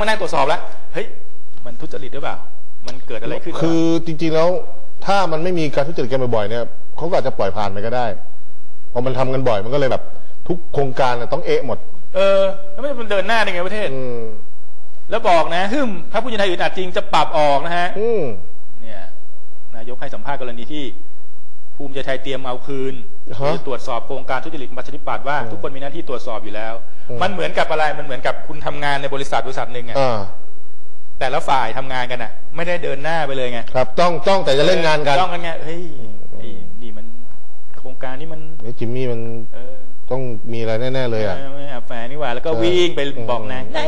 มานั่งตรวจสอบแล้วเฮ้ยมันทุจริตหรือเปล่า มันเกิดอะไรขึ้นคือ จริง ๆ แล้ว ถ้ามันไม่มีการทุจริตกันบ่อยๆเนี่ยเขาก็อาจจะปล่อยผ่านไปก็ได้พอมันทำกันบ่อยมันก็เลยแบบ ทุกโครงการน่ะต้องเอะหมด เออ แล้วมันเดินหน้าได้ไงประเทศอืมแล้วบอกนะฮึมถ้าผู้ยินไทยอื่นอาจจริงจะปรับออกนะฮะอืมเนี่ยนายกให้สัมภาษณ์กรณีที่ ภูมิใจไทยเตรียมเอาคืนฮะ จะตรวจสอบโครงการทุจริตของประชาธิปัตย์ว่าอืมทุกคนมีหน้าที่ตรวจสอบอยู่แล้วอืมมันเหมือนกับอะไรมันเหมือนกับคุณทำงานในบริษัทบริษัทหนึ่งอะอ่าแต่ละฝ่ายทำงานกันอะไม่ได้เดินหน้าไปเลยไงครับต้องต้องแต่จะเล่นงานกันต้องกันไงเฮ้ยนี่นี่มันโครงการนี้มันไอ้จิมมี่มันเออ ต้องมีอะไรแน่ๆเลยอะไม่แอบแฝงนี่หว่าแล้วก็เออวิ่งไปอืมบอกนายนาย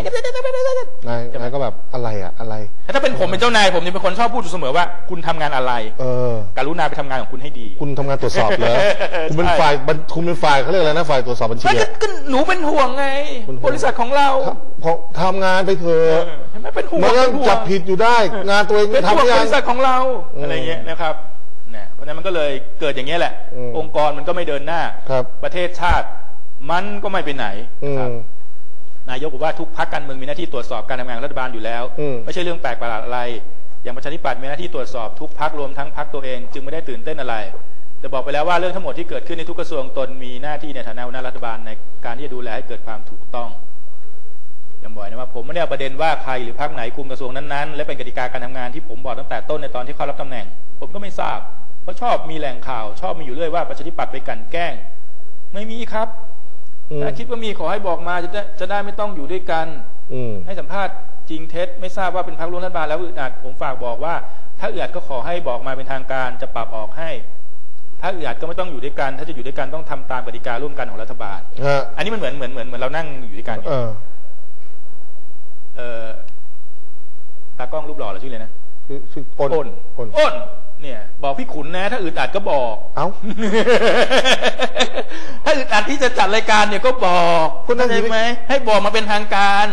นายนายก็แบบอะไรอะอะไร ถ้าเป็นผมเป็นเจ้านายผมจะเป็นคนชอบพูดอยู่เสมอว่า คุณทำงานอะไร เออการุณาไปทำงานของคุณให้ดี คุณทำงานตรวจสอบเหรอใช่คุณเป็นฝ่ายบัญคุณเป็นฝ่ายเขาเรียกอะไรนะฝ่ายตรวจสอบบัญชีไม่ก็อะก็หนูเป็นห่วงไงเป็นห่วงบริษัทของเราพอทำงานไปเถเออะอเห็นไหมเป็นห่วงมันก็เป็นห่วงจับผิดอยู่ได้ งานตัวเองเป็นห่วงทำไม่บยังริษัทของเราอืมอะไรเงี้ยนะครับเนี่ยเพ ราะฉะนั้นมันก็เลยเกิดอย่างเงี้ยแหละ อืมองค์กรมันก็ไม่เดินหน้า ครับ ประเทศชาติมันก็ไม่ไปไหนอืนะครับมนายกบอกว่าทุกพักการเมืองมีหน้าที่ตรวจสอบการทำงานของรัฐบาลอยู่แล้ว อืม ไม่ใช่เรื่องแปลกประหลาดอะไร อย่างประชาธิปัตย์มีหน้าที่ตรวจสอบทุกพักรวมทั้งพักตัวเอง จึงไม่ได้ตื่นเต้นอะไรจะบอกไปแล้วว่าเรื่องทั้งหมดที่เกิดขึ้นในทุกกระทรวงตนมีหน้าที่ในฐานะหัวหน้ารัฐบาลในการที่จะดูแลให้เกิดความถูกต้องย้ำบ่อยนะว่าผมไม่ได้เอาประเด็นว่าใครหรือพักไหนคุมกระทรวงนั้นๆและเป็นกติกาการทำงานที่ผมบอกตั้งแต่ต้นในตอนที่เข้ารับตำแหน่ง ผมก็ไม่ทราบ เพราะชอบมีแหล่งข่าว ชอบมีอยู่เรื่อยว่าประชาธิปัตย์ไปกลันแกล้ง ไม่มีครับอืมถ้าคิดว่ามีขอให้บอกมาจะได้จะได้ไม่ต้องอยู่ด้วยกัน อืมให้สัมภาษณ์จริงเท็จไม่ทราบว่าเป็นพักร่วมรัฐบาลแล้วอึดอัดผมฝากบอกว่า ถ้าอึดอัดก็ขอให้บอกมาเป็นทางการจะปรับออกให้ ถ้าอึดอัดก็ไม่ต้องอยู่ด้วยกัน ถ้าจะอยู่ด้วยกันต้องทำตามกติการ่วมกันของรัฐบาลฮะอันนี้มันเหมือนเหมือนเหมือนเหมือนเรานั่งอยู่ด้วยกันเออเออตากล้องรูปหล่อเหราชื่อเลยนะชื่อชื่ออ้นอ้นอ้นอ้นเนี่ย บอกพี่ขุนนะ ถ้าอึดอัดก็บอก เอ้า ถ้าอึดอัดที่จะจัดรายการเนี่ยก็บอกก็นั่งอยู่เข้าใจในไหมให้บอกมาเป็นทางการ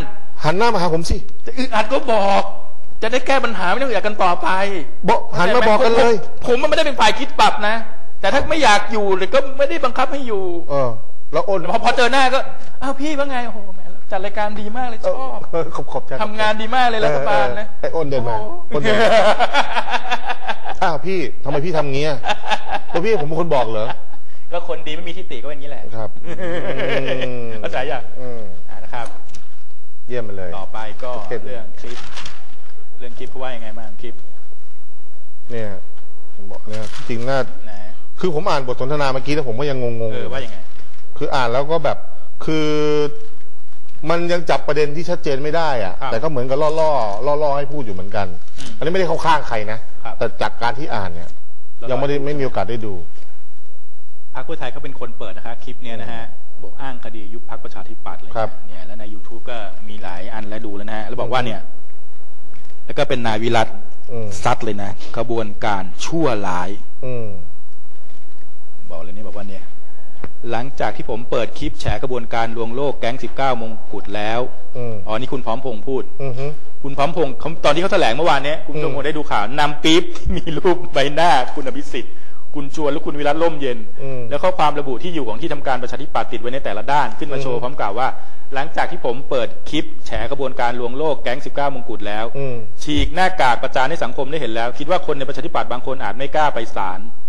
หันหน้ามาหาผมสิจะอึดอัดก็บอก จะได้แก้ปัญหาไม่ต้องอึดอัดกันต่อไปบอกหันมาบอกกันเลย ผมผมมันไม่ได้เป็นฝ่ายคิดปรับนะ แต่ถ้าไม่อยากอยู่เลยก็ไม่ได้บังคับให้อยู่ เออ แล้วอ้นพอพอเจอหน้าก็อ้าวพี่ว่าไงโอ้โหแหมจัดรายการดีมากเลยชอบ เออขอบขอบใจทำงานดีมากเลยรัฐบาลนะไอ้อ้นเดินมาโอ้อ้นเดินมา อ้าวพี่ทำไมพี่ทำงี้อะแล้วพี่ผมเป็นคนบอกเหรอ ก็คนดีไม่มีทิฏฐิก็เป็นอย่างนี้แหละครับอืมเข้าใจยังอืมอ่านะครับ เยี่ยมไปเลย ต่อไปก็โอเค เรื่องคลิป เรื่องคลิปเขาว่ายังไงบ้างคลิปเนี่ยผมบอกเนี่ยจริงน่านะคือผมอ่านบทสนทนาเมื่อกี้แล้วผมก็ยังงงเออว่ายังไงๆคืออ่านแล้วก็แบบ คือ มันยังจับประเด็นที่ชัดเจนไม่ได้อะครับแต่ก็เหมือนกับล่อล่อล่อล่อๆให้พูดอยู่เหมือนกัน อืม อันนี้ไม่ได้เข้าข้างใครนะ ครับ แต่จากการที่อ่านเนี่ยล่อๆยังไม่ได้ไม่มีโอกาสได้ดูพรรคเพื่อไทยเขาเป็นคนเปิดนะคะคลิปเนี้ยนะฮะบอกอ้างคดียุบพรรคประชาธิปัตย์เลยครับ เนี่ยแล้วใน YouTube ก็มีหลายอันแล้วดูแล้วนะฮะแล้วบอกว่าเนี่ย แล้วก็เป็นนายวิรัตอืมซัดเลยนะขบวนการชั่วร้าย อืม บอกเลยนี่บอกว่าเนี่ย หลังจากที่ผมเปิดคลิปแฉกระบวนการลวงโลกแก๊ง 19 มงกุฎแล้วอืมอ๋อนี่คุณพร้อมพงษ์พูด อืมฮึ คุณพร้อมพงษ์เขาตอนที่เขาแถลงเมื่อวานเนี้ยคุณผู้ชมอืม คงได้ดูข่าวนำปี๊บที่มีรูปใบหน้า คุณอภิสิทธิ์ คุณชวนและคุณวิรัตล่มเย็น อืม แล้วข้อความระบุที่อยู่ของที่ทำการประชาธิปัตย์ติดไว้ในแต่ละด้านขึ้นมาโชอืว์ม พร้อมกล่าวว่า หลังจากที่ผมเปิดคลิปแฉกระบวนการลวงโลกแก๊ง 19 มงกุฎแล้ว อืมฉีกหน้ากากประจานให้สังคมได้เห็นแล้ว คิดว่าคนในประชาธิปัตย์บางคนอาจไม่กล้าไปศาลอืม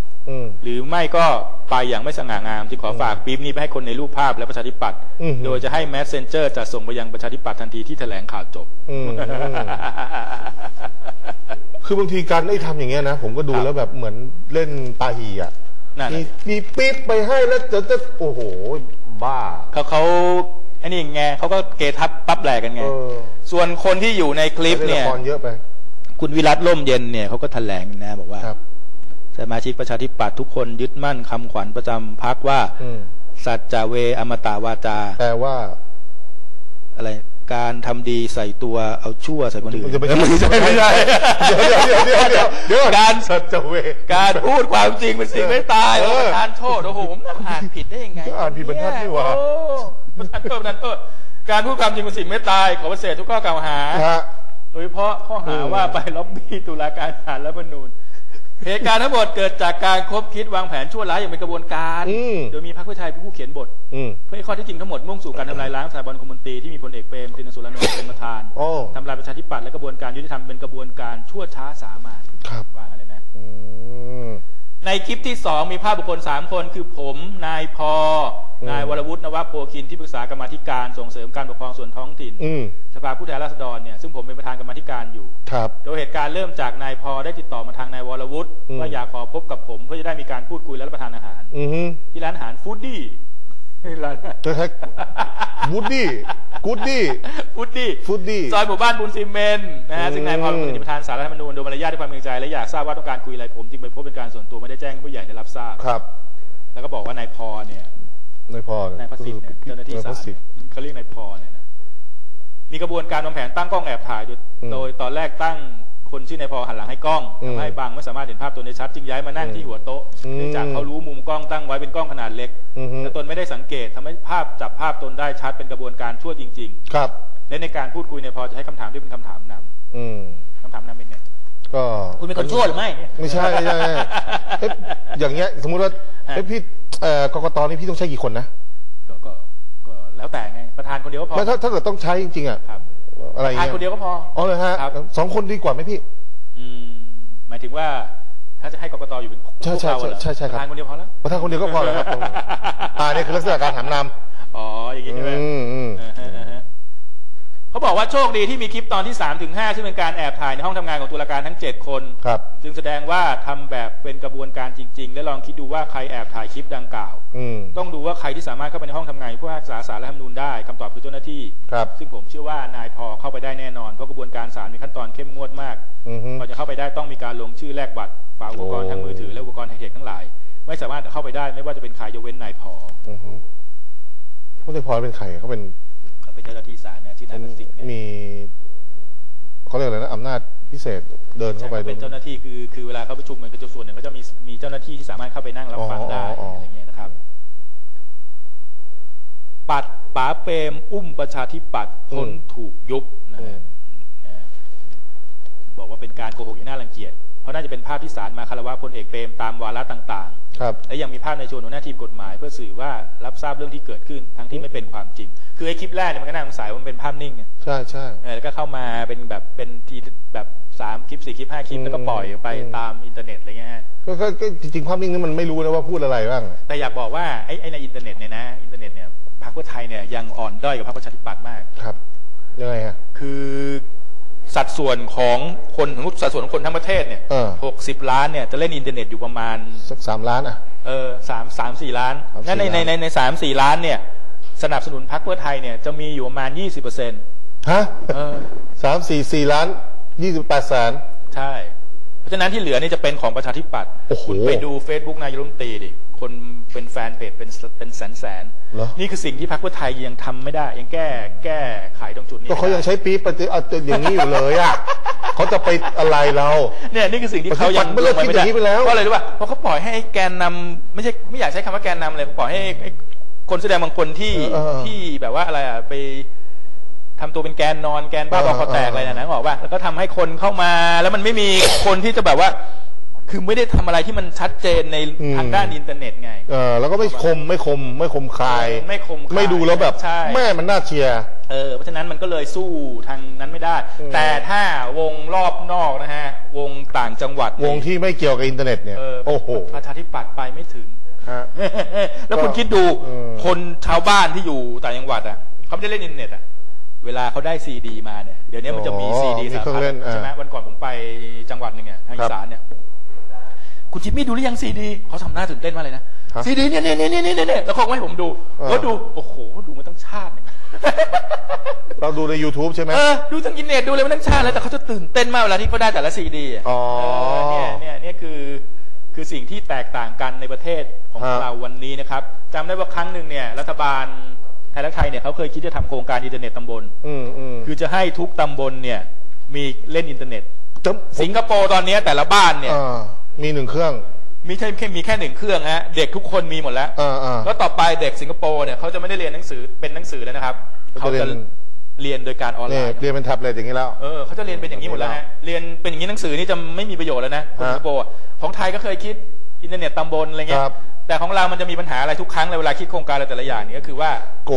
หรือไม่ก็ไปอย่างไม่สง่างามที่ขอฝากปี๊บนี้ไปให้คนในรูปภาพและประชาธิปัตย์อืมโดยจะให้แมสเซนเจอร์จะส่งไปยังประชาธิปัตย์ทันทีที่แถลงข่าวจบอืมอืมคือบางทีการได้ทำอย่างเงี้ยนะ ผมก็ดูครับแล้วแบบเหมือนเล่นตาหีอะนั่นมีน่ะมีปิ๊บไปให้แล้วจะจะโอ้โห บ้าเขาเขาไอ้นี่ไงเขาก็เกทับปั๊บแหลกกันไงเออส่วนคนที่อยู่ในคลิปล่เนี่ยละครเยอะไปคุณวิรัตล่มเย็นเนี่ยเขาก็แถลงนะบอกว่าครับ สมาชิกประชาธิปัตย์ทุกคนยึดมั่นคำขวัญประจำพักว่าอืมสัจจเวอมตะวาจา แปลว่า อะไร การทำดีใส่ตัวเอาชั่วใส่คนอื่นมันจะไม่ใช่ไม่ใช่ไม่ใช่เดี๋ยวเดี๋ยวเดี๋ยวเดี๋ยวเดี๋ยวการสัจเว การพูดความจริงเป็นสิ่งไม่ตายเอโอ้อประธานโทษโอ้โหผมนั่งอ่านผิดได้ยังไงก็อ่านผิดบรรทัดนี่หว่าโอ้ประธานโทษประธานโทษการพูดความจริงเป็นสิ่งไม่ตายขอประเสริฐทุกข้อกล่าวหาฮะโดยเฉพาะข้อหาอืมว่าไปล็อบบี้ตุลาการศาลรัฐธรรมนูญ เหตุการณ์ทั้งหมดเกิดจากการคบคิดวางแผนชั่วร้ายอย่างเป็นกระบวนการ อืม โดยมีพรรคเพื่อไทยเป็นผู้เขียนบท อืม เพื่อให้ข้อเที่จริงทั้งหมดมุ่งสู่การทำลายล้างสถาบันคอมมินตรีที่มีพลเอกเปรมตินสุรานนท์เป็นประธานโอ้ ทำลายประชาธิปัตย์และกระบวนการยุติธรรมเป็นกระบวนการชั่วช้าสามัญครับ ว่ากันเลยนะ อืม ในคลิปที่สองมีภาพบุคคลสามคน คือผมนายพออืมนายวรวุฒินวโพคินที่ปรึกษากรรมาธิการส่งเสริมการปกครองส่วนท้องถิ่น อืม สภาผู้แทนราษฎรเนี่ยซึ่งผมเป็นประธานกรรมาธิการอยู่ ครับ โดยเหตุการณ์เริ่มจากนายพอได้ติดต่อมาทางนายวรวุฒิอืม ว่าอยากขอพบกับผมเพื่อจะได้มีการพูดคุยและรับประทานอาหาร อือฮึที่ร้านอาหารฟู้ดดี้ร้านจะใช้วูดดี้ กูดดี้ฟู้ดดี้ฟูดดี้ซอยหมู่บ้านบุญซีเมนต์นะฮะอืมซึ่งนายพรเป็นประธานสารรัฐธรรมนูญโดยมารยาทด้วยความเกรงใจและอยากทราบว่าต้องการคุยอะไรผมจึงไปพบเป็นการส่วนตัวไม่ได้แจ้งให้ผู้ใหญ่ได้รับทราบ ครับแล้วก็บอกว่านายพรเนี่ยในพอนายพระสิทธิ์เนี่ยเจ้าหน้าที่นยพศาระลสิทธิ์เขาเรียกนายพรเนี่ยนะมีกระบวนการวางแผนตั้งกล้องแอบถ่ายโดยอืมโดยตอนแรกตั้ง คนชื่อนายพรหันหลังให้กล้องอืมทำให้บางไม่สามารถเห็นภาพตัวได้ชัด จึงย้ายมานั่งอืมที่หัวโต๊ะอืมเนื่องจากเขารู้มุมกล้องตั้งไว้เป็นกล้องขนาดเล็กอือฮึแต่ตนไม่ได้สังเกตทำให้ภาพจับภาพตนได้ชัดเป็นกระบวนการชั่วจริงครับๆและในการพูดคุยเนี่ยพอจะให้คำถามที่เป็นคำถามนำอืมคำถามนำเป็นไงก็คุณเป็นคนชั่วหรือไม่ ไม่ใช่ไม่ใช่เอ๊ะอย่างเงี้ย สมมุติว่าเอ๊ะพี่เอ่อกกตนี่พี่ต้องใช้กี่คนนะก็ก็ก็แล้วแต่ไงประธานคนเดียวก็พอไม่ถ้าถ้าเกิดต้องใช้จริงๆอะครับ อะไรประธานเงี้ยคนเดียวก็พอ อ๋อเลยฮะครับ สองคนดีกว่าไหมพี่ อืมหมายถึงว่าถ้าจะให้กกตอยู่เป็นใช่ใช่พวกเราเหรอใช่ใช่ครับ ประธานคนเดียวพอแล้วประธานคนเดียวก็พอเลยครับ อ่านี่คือลักษณะการถามนอ๋ออย่างำงี้ใช่ไหมอืมอืม อ่าฮะอ่าฮะ เขาบอกว่าโชคดีที่มีคลิปตอนที่สามถึงห้าซึ่งเป็นการแอบถ่ายในห้องทำงานของตุลาการทั้งเจ็ดคนครับ จึงแสดงว่าทำแบบเป็นกระบวนการจริง ๆ และลองคิดดูว่าใครแอบถ่ายคลิปดังกล่าว อืมต้องดูว่าใครที่สามารถเข้าไปในห้องทำงานผู้พิพากษาศาลและรัฐธรรมนูญได้คำตอบคือเจ้าหน้าที่ครับซึ่งผมเชื่อว่านายพอเข้าไปได้แน่นอนเพราะกระบวนการศาลมีขั้นตอนเข้มงวดมากอือฮึก่อนจะเข้าไปได้ต้องมีการลงชื่อแลกบัตรฝากอุปกรณ์โอ้ทางมือถือและอุปกรณ์ไฮเทคทั้งหลาย ไม่สามารถเข้าไปได้ไม่ว่าจะเป็นใครยกเว้นนายพออือฮึเขาจะพอเป็นใครเขาเป็น เขาเป็นเจ้าหน้าที่ศาลนะชื่อนายประสิทธิ์เนี่ยมีเขาเรียกอะไรนะอำนาจพิเศษเดินใช่เข้าไปเขาเป็นเจ้าหน้าที่คือคือเวลาเขาประชุมกันก็จะส่วนหนึ่งเขาจะมีมีเจ้าหน้าที่ที่สามารถเข้าไปนั่งรับฟังได้อ๋ออ๋ออ๋อออะไรเงี้ยนะครับ ปัดป๋าเปรมอุ้มประชาธิปัตย์พ้นถูกยุบนะอืฮะมนะฮะบอกว่าเป็นการโกหกอย่างน่ารังเกียจเพราะน่าจะเป็นภาพที่ศาลมาคารวะพลเอกเปรมตามวาระต่าง ๆ ครับและยังมีภาพในชวนหัวหน้าทีมกฎหมาย เพื่อสื่อว่ารับทราบเรื่องที่เกิดขึ้นทั้งที่ไม่เป็นความจริง คือไอ้คลิปแรกเนี่ยมันก็น่าสงสัยว่ามันเป็นภาพนิ่งไงใช่ใช่เออแล้วก็เข้ามาเป็นแบบเป็นทีแบบสามคลิปสี่คลิปห้าคลิปอืมแล้วก็ปล่อยออกไปอืมตามอินเทอร์เน็ตอะไรเงี้ยฮะก็ก็ก็จริงๆภาพนิ่งนี่มันไม่รู้นะว่าพูดอะไรบ้าง แต่อยากบอกว่าไอ้ไอ้ในอินเทอร์เน็ตเนี่ยนะอินเทอร์เน็ตเนี่ยพรรคเพื่อไทยเนี่ยยังอ่อนด้อยกับพรรคประชาธิปัตย์มาก ครับยังไงฮะคือสัดส่วนของคนสมมติสัดส่วนของคนทั้งประเทศเนี่ยเออ หกสิบล้านเนี่ยจะเล่นอินเทอร์เน็ตอยู่ประมาณ สักสามล้านอะ เออสามสามสี่ล้านสามสี่งั้นในในล้านในในสามสี่ล้านเนี่ย สนับสนุนพรรคเพื่อไทยเนี่ยจะมีอยู่ประมาณยี่สิบเปอร์เซ็นต์ฮะเออสามสี่สี่ล้านยี่สิบแปดแสนใช่ เพราะฉะนั้นที่เหลือนี่จะเป็นของประชาธิปัตย์โอ้โหคุณไปดู Facebook นายกรัฐมนตรีดิคนเป็นแฟนเพจเป็นเป็นแสนแสนๆเหรอนี่คือสิ่งที่พรรคเพื่อไทยยังทำไม่ได้ ยังแก้แก้ไขตรงจุดนี้ก็เขายังใช้ปี๊บปฏิเอาอย่างนี้อยู่เลยอะเขาจะไปอะไรเราเนี่ยนี่คือสิ่งที่เขายังปฏิบัติไม่เลิกคิดอย่างนี้ไปแล้วเพราะอะไรรู้ป่ะเพราะเขาปล่อยให้แกนนำไม่ใช่ไม่อยากใช้คำว่าแกนนำเลยปล่อยให้ไอ้ คนแสดงบางคนที่เออเออที่แบบว่าอะไรอะไปทำตัวเป็นแกนนอนแกนบ้าบอเออคอแตกเอออะไรนะนะบอกว่าแล้วก็ทำให้คนเข้ามาแล้วมันไม่มีคนที่จะแบบว่า คือไม่ได้ทำอะไรที่มันชัดเจนในทางด้านอินเทอร์เน็ตไง เออแล้วก็ไม่คมไม่คมไม่คมคายไม่คมคายไม่ดูแล้วแบบใช่ แม่มันน่าเชียร์ เออเพราะฉะนั้นมันก็เลยสู้ทางนั้นไม่ได้ อืม แต่ถ้าวงรอบนอกนะฮะ วงต่างจังหวัดวงที่ไม่เกี่ยวกับอินเทอร์เน็ตเนี่ย เออโอ้โห ประชาธิปัตย์ไปไม่ถึง ฮะแล้วคุณคิดดูอืม คนชาวบ้านที่อยู่ต่างจังหวัดอะเขาไม่ได้เล่นอินเทอร์เน็ตอะเวลาเขาได้ซีดีมาเนี่ยเดี๋ยวนี้มันจะมีอ๋อซีดีมีสารเครื่องพัดเล่นอ่าใช่ไหมวันก่อนผมไปจังหวัดหนึ่งอะทางครัอีบสานเนี่ยคุณจิมมี่ดูหรือยังซีดีเขาทำหน้าตื่นเต้นมากเลยนะฮะซีดีเนี่ยเนี่ยเนี่ยเนี่ยเนี่ยเนี่ยแล้วเขาก็ให้ผมดูอ่า ก็ดูโอ้โหดูมาตั้งชาติเนี่ย เราดูใน YouTube ใช่ไหม เออดูทั้งอินเทอร์เน็ตดูเลยมาตั้งชาติแล้วแต่เขาจะตื่นเต้นมากเวลาที่เขาได้แต่ละซีดีะอ๋อเเนี่ยเนี่ยเนี่ยคือ คือสิ่งที่แตกต่างกันในประเทศของฮะเราวันนี้นะครับจำได้ว่าครั้งหนึ่งเนี่ยรัฐบาลไทยรักไทยเนี่ยเขาเคยคิดจะทำโครงการอินเทอร์เน็ตตำบล อืมอืมคือจะให้ทุกตำบลเนี่ยมีเล่นอินเทอร์เน็ตจะสิงคโปร์ตอนเนี้ยแต่ละบ้านเนี่ยอ่ามีหนึ่งเครื่องมีแค่แค่มีแค่หนึ่งเครื่องฮะเด็กทุกคนมีหมดแล้ว อ่าอ่า แล้วต่อไปเด็กสิงคโปร์เนี่ยเขาจะไม่ได้เรียนหนังสือเป็นหนังสือแล้วนะครับเขาเขาจะเรียจะน เรียนโดยการออนไลนี่น์ เรียนเป็นแท็บเล็ตอย่างนี้แล้ว เออเขาจะเรียนเป็นอย่างนี้หมดแล้วฮะเรียนเป็นอย่างนี้หนังสือนี่จะไม่มีประโยชน์แล้วนะคนฮะสิงคโปร์อะของไทยก็เคยคิดอินเทอร์เน็ตตำบลอะไรเงี้คยรับ แต่ของเรามันจะมีปัญหาอะไรทุกครั้งเลยเวลาคิดโครงการอะไรแต่ละอย่างนี่ก็คือว่าโก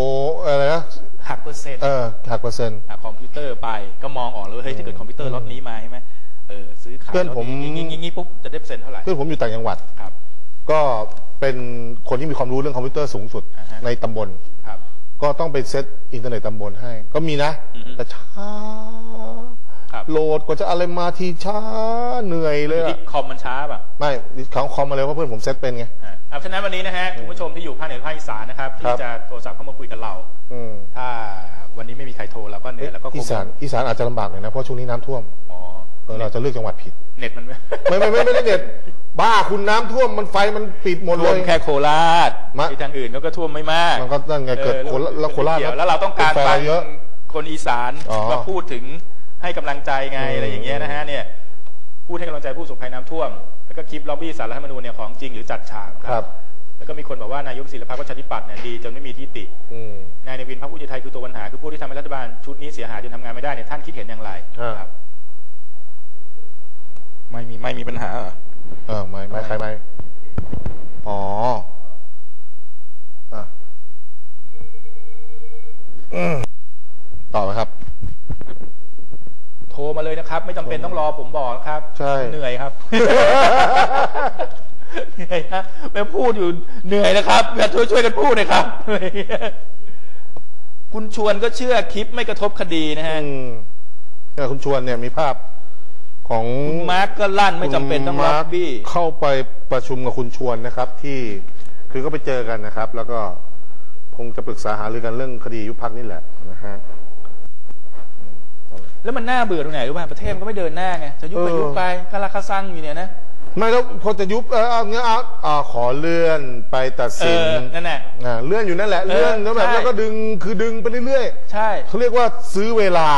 อะไรนะหักเปอร์เซ็นต์เออหักเปอร์เซ็นต์อะคอมพิวเตอร์ไปก็มองออกเลยว่าเฮ้ยถ้าเกิดคอมพิวเตอร์ล็อตนี้มาใช่ไหมเออซื้อขายเพื่อนผม ล็ตงี้งี้งี้ปุ๊บจะได้เปอร์เซ็นต์เท่าไหร่เพื่อนผมอยู่ต่างจังหวัด ครับ ก็เป็นคนที่มีความรู้เรื่องคอมพิวเตอร์สูงสุดอ่าฮะ ในตำบล ครับ ก็ต้องไปเซตอินเทอร์เน็ตตำบลให้ ก็มีนะ อือฮึแต่ช้า ครับ โหลดกว่าจะอะไรมาทีช้าเหนื่อยเลยที่อะคอมมันช้าป่ะ ไม่เขาคอมมาเลยเพราะเพื่อนผมเซตเป็นไง อะเอาฉะนั้นวันนี้นะฮะคุณผู้ชมที่อยู่ภาคเหนือภาคอีสานนะครับครัที่บ จะโทรศัพท์เข้ามาคุยกับเรา อืมถ้าวันนี้ไม่มีใครโทรเราก็เหนื่อยแล้วก็คงอีสานอีสานอาจจะลำบากหน่อยนะ เพราะช่วงนี้น้ำท่วม อ๋อ เออเราจะเลือกจังหวัดผิด เน็ตมันไม่ไม่ไม่ไม่ไม่ได้เด็ดบ้าคุณน้ำท่วมมันไฟมันปิดหมดเลท่วมย แค่โคราชมะ ที่ทางอื่นเขาก็ท่วมไม่มากมันก็นั่นไงเกิดออโคราชแล้วโคราชไม่เกี่ยวแล้วเราต้องการเป็นแฟนฟังเยอะ คนอีสานอ๋อมาพูดถึงให้กำลังใจไงอืม อะไรอย่างเงี้ยนะฮะเนี่ยพูดให้กำลังใจผู้ประสบภัยน้ำท่วม แล้วก็คลิปล็อบบี้สารรัฐธรรมนูญเนี่ยของจริงหรือจัดฉากครับ แล้วก็มีคนบอกว่านายกศิลปะประชาธิปัตย์เนี่ยดีจนไม่มีที่ติ อืม นายเนวินพรรคภูมิใจไทยคือตัวปัญหาคือผู้ที่ทำให้รัฐบาลชุดนี้เสียหายจนทำงานไม่ได้เนี่ยท่านคิดเห็นอย่างไรฮะ ครับ ไม่มีไม่มีปัญหาเหรอเออไม่ไม่ใครไม่อ๋ออะอืมต่อไหมครับ โทรมาเลยนะครับ ไม่จำเป็นต้องรอผมบอกนะครับใช่ เหนื่อยครับ เหนื่อยนะแม่พูดอยู่เหนื่อยนะครับอย่าช่วยช่วยกันพูดหน่อยครับอะไรเงี้ยคุณชวนก็เชื่อคลิปไม่กระทบคดีนะฮะ อืมเนี่ยคุณชวนเนี่ยมีภาพ ของคุณมาร์กก็ลั่นไม่จำเป็นต้องคุณล็อมาร์บคบี้ เข้าไปประชุมกับคุณชวนนะครับ ที่คือก็ไปเจอกันนะครับ แล้วก็คงจะปรึกษาหารือกันเรื่องคดียุบพักนี่แหละนะฮะ แล้วมันน่าเบื่อตรงไหนรู้ป่ะประเทศมันก็ไม่เดินหน้าไงจะยุบไปเออ ยุบไปก็ราคาซังอยู่เนี่ยนะไม่แล้วพอจะยุบเออเอาเงี้ยเอาอ่าขอเลื่อนไปตัดเอสินอนั่นแหละ อ่าเลื่อนอยู่นั่นแหละเออเลื่อนแล้วแบบใช่ แล้วก็ดึงคือดึงไปเรื่อยใช่ ๆเขาเรียกว่าซื้อเวลา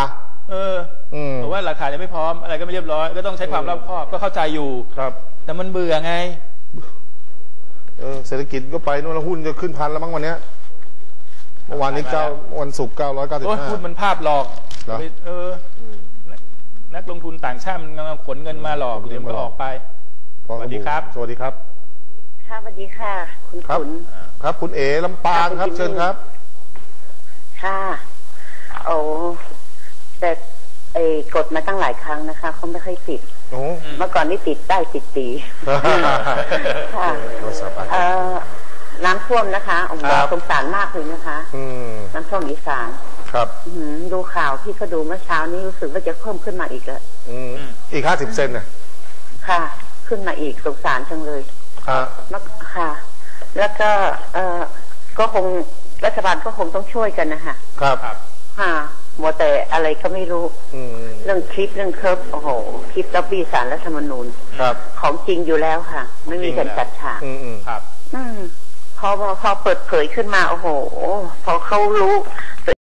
เออ อืม บอกว่าหลักฐานยังไม่พร้อมอะไรก็ไม่เรียบร้อย ก็ต้องใช้ความรอบคอบก็เข้าใจอยู่ ครับ แต่มันเบื่อไง เออเศรษฐกิจก็ไปนู่นแล้วหุ้นจะขึ้นพันแล้วมั้งวันเนี้ยเมื่อวานนี้ไปมาเก้าวันศุกร์เก้าร้อยเก้าสิบโอ้ยห้า พูดมันภาพหลอกเหรอไปเอออนักนักลงทุนต่างชาติมันกำลังขนเงินมาหลอกเดี๋ยวมันก็ออกไป สวัสดีครับ สวัสดีครับ ค่ะสวัสดีค่ะ คุณครับ ขุน ครับ คุณเอ๋ลำปางครับเชิญครับ ค่ะ โอ้แต่ ไอ้กดมาตั้งหลายครั้งนะคะเขาไม่ค่อยติดโอ้เมื่อก่อนนี่ติดได้ติดตีค่ะโทรศัพท์อะเอ่อน้ำท่วมนะคะโอ้โหครับ สงสารมากเลยนะคะ อืมน้ำท่วมอีสานครับ อื้อหือดูข่าวที่เขาดูเมื่อเช้านี้รู้สึกว่าจะเพิ่มขึ้นมาอีกแล้วอืมอีกห้าสิบเซนน่ะค่ะ ขึ้นมาอีกสงสารจังเลย ฮะแล้วค่ะ แล้วก็เอ่อก็คงรัฐบาลก็คงต้องช่วยกันนะคะครับครับค่ะ มัวแต่อะไรก็ไม่รู้อืมเรื่องคลิปเรื่องเคิร์ฟโอ้โห คลิปล็อบบี้สารรัฐธรรมนูญครับ ของจริงอยู่แล้วค่ะ ไม่มีการจัดฉากอืมอืมครับ อืมพอพอพอเปิดเผยขึ้นมา โอ้โห พอเขารู้